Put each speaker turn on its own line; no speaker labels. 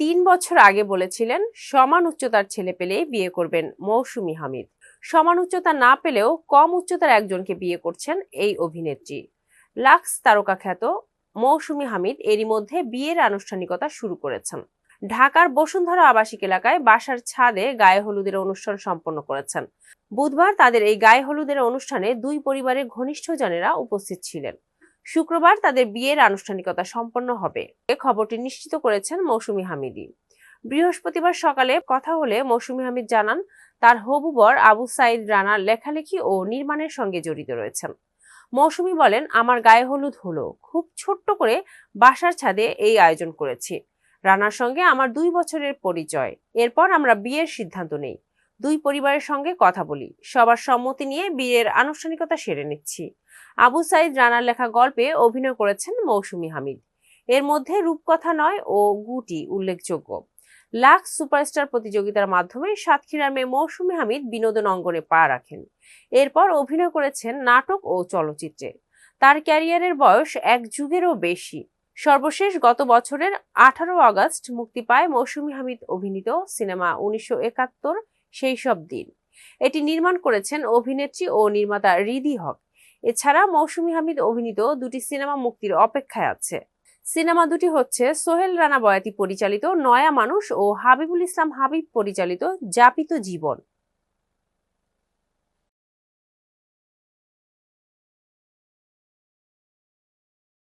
তিন বছর আগে বলেছিলেন, সমান উচ্চতার ছেলে পেলেই বিয়ে করবেন মৌসুমি হামিদ। সমান উচ্চতা না পেলেও কম উচ্চতার একজনকে বিয়ে করছেন এই অভিনেত্রী। লাক্স তারকা খ্যাত মৌসুমি হামিদ এরই মধ্যে বিয়ের আনুষ্ঠানিকতা শুরু করেছেন। ঢাকার বসুন্ধরা আবাসিক এলাকায় বাসার ছাদে গায়ে হলুদের অনুষ্ঠান সম্পন্ন করেছেন। বুধবার তাদের এই গায়ে হলুদের অনুষ্ঠানে দুই পরিবারের ঘনিষ্ঠ জনেরা উপস্থিত ছিলেন। শুক্রবার তাদের বিয়ের আনুষ্ঠানিকতা সম্পন্ন হবে। এ খবরটি নিশ্চিত করেছেন মৌসুমি হামিদি। বৃহস্পতিবার সকালে কথা হলে মৌসুমি হামিদ জানান, তার হবু বর আবু সাইদ রানার লেখালেখি ও নির্মাণের সঙ্গে জড়িত রয়েছেন। মৌসুমী বলেন, আমার গায়ে হলুদ হলো। খুব ছোট্ট করে বাসার ছাদে এই আয়োজন করেছি। রানার সঙ্গে আমার দুই বছরের পরিচয়। এরপর আমরা বিয়ের সিদ্ধান্ত নেই। দুই পরিবারের সঙ্গে কথা বলি। সবার সম্মতি নিয়ে বিয়ের আনুষ্ঠানিকতা সেরে নিচ্ছি। আবু সাইদ রানার লেখা গল্পে অভিনয় করেছেন মৌসুমি হামিদ। এর মধ্যে রূপকথা নয় ও গুটি উল্লেখযোগ্য। লাক্স সুপারস্টার প্রতিযোগিতার মাধ্যমে সাতক্ষীরার মেয়ে মৌসুমী হামিদ বিনোদন অঙ্গনে পা রাখেন। এরপর অভিনয় করেছেন নাটক ও চলচ্চিত্রে। তার ক্যারিয়ারের বয়স এক যুগেরও বেশি। সর্বশেষ গত বছরের আঠারো আগস্ট মুক্তি পায় মৌসুমি হামিদ অভিনীত সিনেমা উনিশশো একাত্তর সেই সব দিন। এটি নির্মাণ করেছেন অভিনেত্রী ও নির্মাতা রিদি হক। এছাড়া মৌসুমী হামিদ অভিনীত দুটি সিনেমা মুক্তির অপেক্ষায় আছে। সিনেমা দুটি হচ্ছে সোহেল রানা বয়াতি পরিচালিত, নয়া মানুষ ও হাবিবুল ইসলাম হাবিব পরিচালিত জাপিত জীবন।